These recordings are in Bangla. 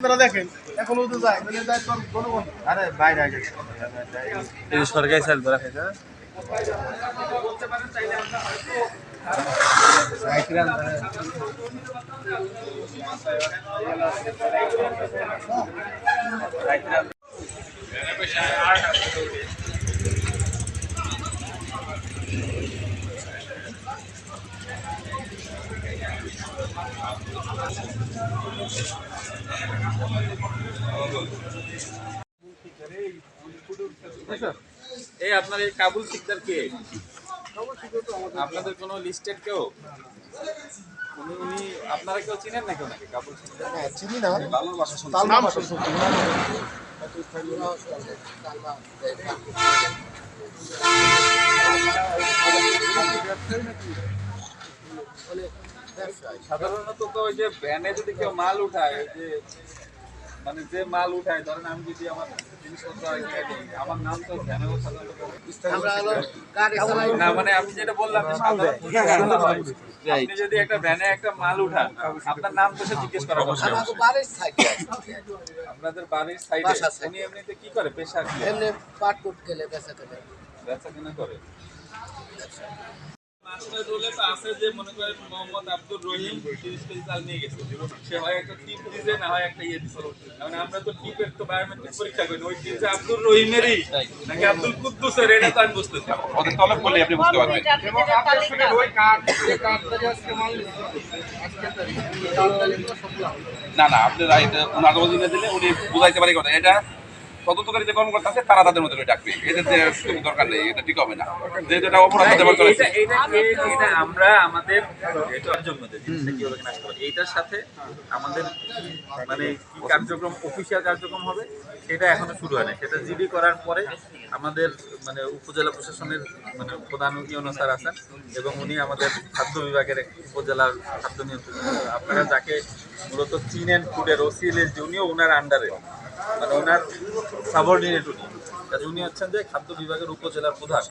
আপনারা দেখেন এখন ও তো যায় এই আপনার এই কাবুল সিকদার কে? আপনাদের কোনো লিস্টেড কেউ? উনি উনি আপনারা কেউ চিনেন নাকি ওনাকে কাবুল সিকদার? হ্যাঁ চিনি না। ভালো ভাষা শুনছি। সাধারণত তো ওই যে ভ্যানে যদি কেউ মাল উঠায় যে মানে যে মাল উঠায় ধরেন আমি যদি আমার আমার নাম তো না মানে আমি যেটা বললাম আপনি যদি একটা ভ্যানে একটা মাল উঠান আপনার নাম তো সে জিজ্ঞেস করা আপনাদের বাড়ির সাইডে। উনি এমনিতে কি করে? পেশা কি? এমনি পাট কুট গেলে বেচা কিনা। করে। তো আছে যে মনে করেন মোহাম্মদ আব্দুর রহিম তিরিশ কেজি চাল নিয়ে গেছে। সে হয় একটা টিপ দিছে না হয় একটা ইয়ে দিছে। মানে আমরা তো টিপের তো বায়োমেট্রিক পরীক্ষা করি না। ওই টিপ যে আব্দুর রহিমেরই নাকি আব্দুল কুদ্দুসের এটা তো আমি বুঝতেছি। না। ওদের তলব করলে আপনি বুঝতে পারবেন। না না এটা ওনার দিলে উনি বুঝাইতে পারে কথা। এটা তদন্তকারী যে কর্মকর্তা আছে তারা তাদের মধ্যে ডাকবে এদের দরকার নেই এটা ঠিক হবে না। যেহেতু এটা অপরাধ হতে পারে আমরা আমাদের এইটার সাথে আমাদের মানে কি কার্যক্রম অফিসিয়াল কার্যক্রম হবে সেটা এখনও শুরু হয় না সেটা জিডি করার পরে আমাদের মানে উপজেলা প্রশাসনের মানে প্রধান ইউনো স্যার আছেন এবং উনি আমাদের খাদ্য বিভাগের উপজেলার খাদ্য নিয়ন্ত্রক। আপনারা যাকে মূলত চিনেন ফুডের ওসিএল উনিও ওনার আন্ডারে মানে ওনার সাবঅর্ডিনেট উনি। উনি হচ্ছেন যে খাদ্য বিভাগের উপজেলার প্রধান।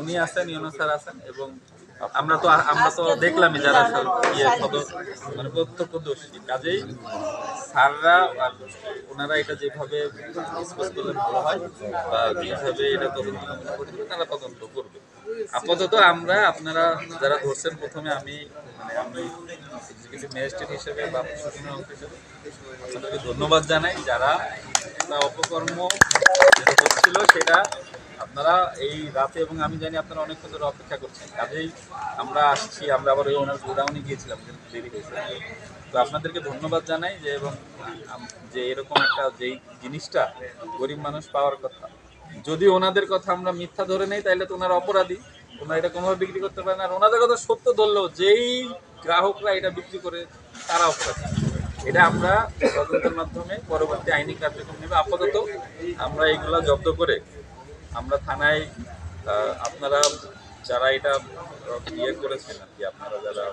উনি আছেন, ইউনো স্যার আছেন এবং আমরা তো আমরা তো দেখলামই যারা ইয়ে মানে প্রত্যক্ষদর্শী। কাজেই স্যাররা আর ওনারা এটা যেভাবে ভালো হয়, বা যেভাবে এটা তদন্ত করে দেবে তারা তদন্ত করবে। আপাতত আমরা আপনারা যারা ধরছেন প্রথমে আমি মানে আমি এক্সিকিউটিভ ম্যাজিস্ট্রেট হিসেবে বা প্রশাসনের অংশ হিসেবে আপনাদেরকে ধন্যবাদ জানাই। যারা অপকর্ম হচ্ছিল সেটা আপনারা এই রাতে এবং আমি জানি আপনারা অনেকক্ষণ ধরে অপেক্ষা করছেন। কাজেই আমরা আসছি, আমরা আবার ওই ওনার গোডাউনে গিয়েছিলাম দেরি হয়েছে। তো আপনাদেরকে ধন্যবাদ জানাই যে এবং যে এরকম একটা যেই জিনিসটা গরিব মানুষ পাওয়ার কথা যদি ওনাদের কথা আমরা মিথ্যা ধরে নেই তাহলে তো ওনারা অপরাধী। ওনারা এটা কোনোভাবে বিক্রি করতে পারে না। আর ওনাদের কথা সত্য ধরলেও যেই গ্রাহকরা এটা বিক্রি করে তারা অপরাধী। এটা আমরা তদন্তের মাধ্যমে পরবর্তী আইনি কার্যক্রম নেবে আপাতত আমরা এইগুলো জব্দ করে আমরা থানায় আপনারা যারা এটা ইয়ে করেছেন আর কি আপনারা যারা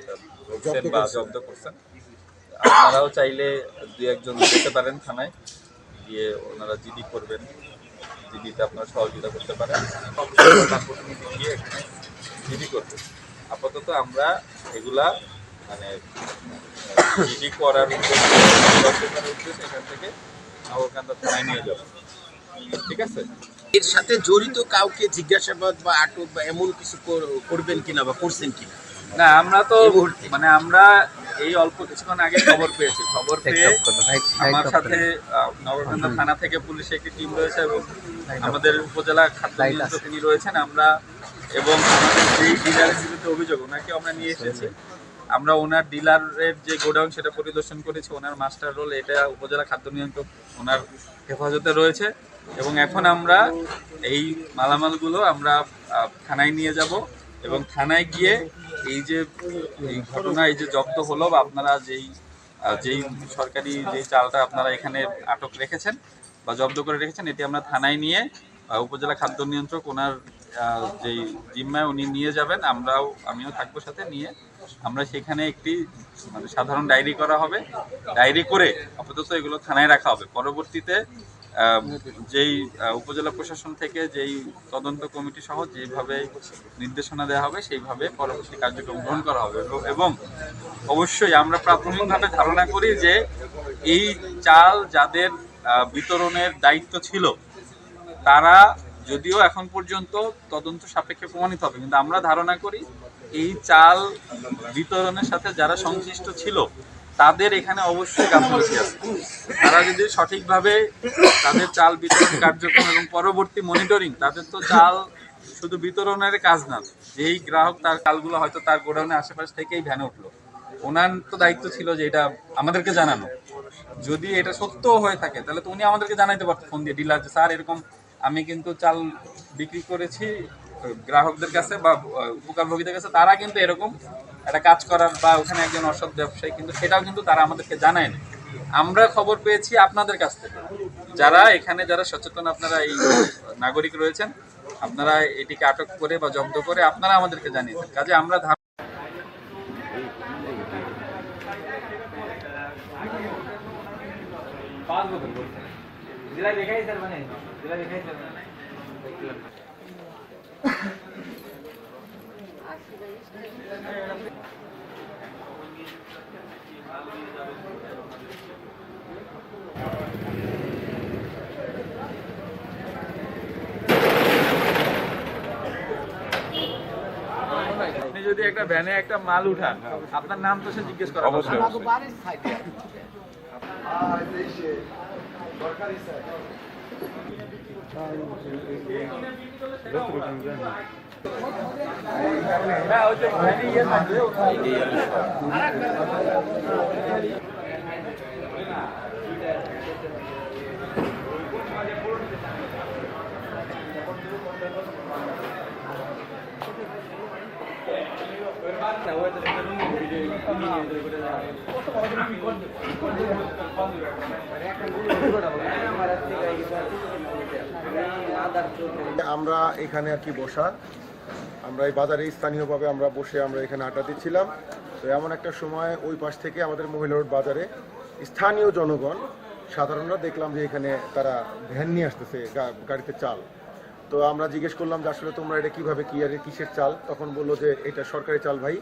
এটা ধরছেন বা জব্দ করছেন। আপনারাও চাইলে দু একজন যেতে পারেন থানায় গিয়ে ওনারা জিডি করবেন। জিডিতে আপনারা সহযোগিতা করতে পারেন। তার প্রতিনিধি গিয়ে এখানে জিডি করবে। আপাতত আমরা এগুলা মানে জিডি করার উদ্দেশ্যে এখান থেকে নবকান্ত থানায় নিয়ে যাব। ঠিক আছে? এর সাথে জড়িত কাউকে জিজ্ঞাসাবাদ বা আটক বা এমন কিছু কর- করবেন কিনা বা করছেন কিনা? না আমরা তো মানে আমরা এই অল্প কিছুক্ষণ আগে খবর পেয়েছি। খবর পেয়ে আমার সাথে আহ, নগরকান্দা থানা থেকে পুলিশের একটি টিম রয়েছে এবং আমাদের উপজেলা খাদ্য তিনি রয়েছেন আমরা এবং আমাদের যেই ডিলারের বিরুদ্ধে অভিযোগ ওনাকে আমরা নিয়ে এসেছি। আমরা ওনার ডিলারের যে গোডাউন সেটা পরিদর্শন করেছি। ওনার মাস্টার রোল এটা উপজেলা খাদ্য নিয়ন্ত্রক ওনার হেফাজতে রয়েছে। এবং এখন আমরা এই মালামালগুলো আমরা থানায় নিয়ে যাব এবং থানায় গিয়ে এই যে, এই ঘটনা, এই যে জব্দ হলো বা আপনারা যেই যেই সরকারি যে চালটা আপনারা এখানে আটক রেখেছেন বা জব্দ করে রেখেছেন, এটি আমরা থানায় নিয়ে উপজেলা খাদ্য নিয়ন্ত্রক ওনার যেই জিম্মায় উনি নিয়ে যাবেন, আমরাও, আমিও থাকব সাথে নিয়ে, আমরা সেখানে একটি মানে সাধারণ ডায়েরি করা হবে। ডায়েরি করে আপাতত এগুলো থানায় রাখা হবে। পরবর্তীতে যেই উপজেলা প্রশাসন থেকে যেই তদন্ত কমিটি সহ যেভাবে নির্দেশনা দেওয়া হবে সেইভাবে পরবর্তী কার্যক্রম গ্রহণ করা হবে। এবং- এবং অবশ্যই আমরা প্রাথমিকভাবে ধারণা করি যে এই চাল যাদের বিতরণের দায়িত্ব ছিল তারা যদিও এখন পর্যন্ত তদন্ত সাপেক্ষে প্রমাণিত হবে কিন্তু আমরা ধারণা করি এই চাল বিতরণের সাথে যারা সংশ্লিষ্ট ছিল তাদের এখানে অবশ্যই গাফিলতি আছে। তারা যদি সঠিকভাবে তাদের চাল বিতরণ কার্যক্রম এবং পরবর্তী মনিটরিং, তাদের তো চাল শুধু বিতরণের কাজ না, যেই গ্রাহক তার চালগুলো হয়তো তার গোডাউনের আশেপাশ থেকেই ভ্যানে উঠল। ওনার তো দায়িত্ব ছিল যে এটা আমাদেরকে জানানো। যদি এটা সত্য হয়ে থাকে, তাহলে তো উনি আমাদেরকে জানাইতে পারতো, ফোন দিয়ে, ডিলার যে স্যার, এরকম আমি কিন্তু চাল বিক্রি করেছি, গ্রাহকদের কাছে বা উপকারভোগীদের কাছে, তারা কিন্তু এরকম একটা কাজ করার বা ওখানে একজন অসৎ ব্যবসায়ী, কিন্তু সেটাও কিন্তু তারা আমাদেরকে জানায় না আমরা খবর পেয়েছি আপনাদের কাছ থেকে। যারা এখানে, যারা সচেতন আপনারা এই নাগরিক রয়েছেন, আপনারা এটিকে আটক করে বা জব্দ করে আপনারা আমাদেরকে জানিয়েছেন। কাজে আমরা আপনি যদি একটা ভ্যানে একটা মাল উঠান আপনার নাম তো সে জিজ্ঞেস করা অবশ্যই। আমাকে বাড়ির আমরা এখানে আর কি বসা আমরা এই বাজারে স্থানীয়ভাবে আমরা বসে আমরা এখানে আটা দিচ্ছিলাম। তো এমন একটা সময় ওই পাশ থেকে আমাদের মহিলা রোড বাজারে স্থানীয় জনগণ, সাধারণরা দেখলাম যে এখানে তারা ভ্যান নিয়ে আসতেছে গাড়িতে চাল। তো আমরা জিজ্ঞেস করলাম যে আসলে তোমরা এটা কীভাবে কী আর কিসের চাল? তখন বলল যে এটা সরকারি চাল ভাই।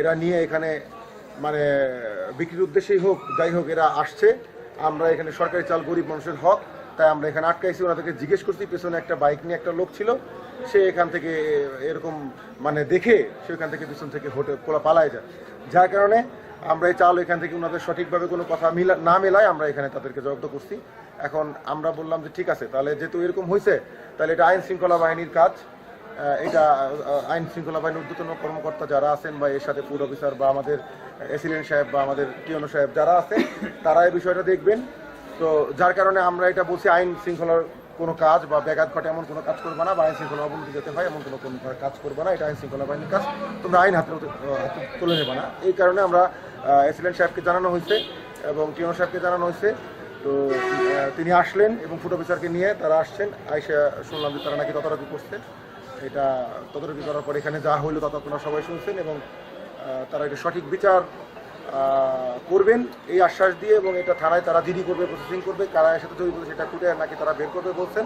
এরা নিয়ে এখানে মানে বিক্রির উদ্দেশ্যেই হোক, যাই হোক, এরা আসছে। আমরা এখানে সরকারি চাল, গরিব মানুষের হক। তাই আমরা এখানে আটকাইছি। ওনাদেরকে জিজ্ঞেস করছি, পেছনে একটা বাইক নিয়ে একটা লোক ছিল। সে এখান থেকে এরকম মানে দেখে সেখান থেকে পিছন থেকে হোটেল পোলা পালায় যায়। যার কারণে আমরা এই চাল এখান থেকে ওনাদের সঠিকভাবে কোনো কথা মিলা না মেলায় আমরা এখানে তাদেরকে জব্দ করছি। এখন আমরা বললাম যে ঠিক আছে, তাহলে যেহেতু এরকম হয়েছে, তাহলে এটা আইন শৃঙ্খলা বাহিনীর কাজ। এটা আইন শৃঙ্খলা বাহিনীর ঊর্ধ্বতন কর্মকর্তা যারা আছেন বা এর সাথে ফুড অফিসার বা আমাদের এসিলেন্ট সাহেব বা আমাদের টিওনো সাহেব যারা আছেন, তারা এই বিষয়টা দেখবেন। তো যার কারণে আমরা এটা বলছি আইন শৃঙ্খলার কোনো কাজ বা ব্যাঘাত ঘটে, এমন কোনো কাজ করবে না, বা আইন শৃঙ্খলা অবনতি যেতে হয়, এমন কোনো কোনো কাজ করবে না, এটা আইন শৃঙ্খলা বাহিনীর কাজ, তোমরা আইন হাতে তুলে নেবে না। এই কারণে আমরা এসিডেন্ট সাহেবকে জানানো হয়েছে এবং টিওনো সাহেবকে জানানো হয়েছে। তো তিনি আসলেন এবং ফুড অফিসারকে নিয়ে তারা আসছেন। আইসা শুনলাম যে তারা নাকি তদারকি করছেন এটা তদারকি করার পর এখানে যা হইল তা তো আপনারা সবাই শুনছেন এবং তারা এটা সঠিক বিচার করবেন এই আশ্বাস দিয়ে এবং এটা থানায় তারা দিদি করবে প্রসেসিং করবে, কারা এর সাথে জড়িত সেটা খুঁজে নাকি তারা বের করবে বলছেন।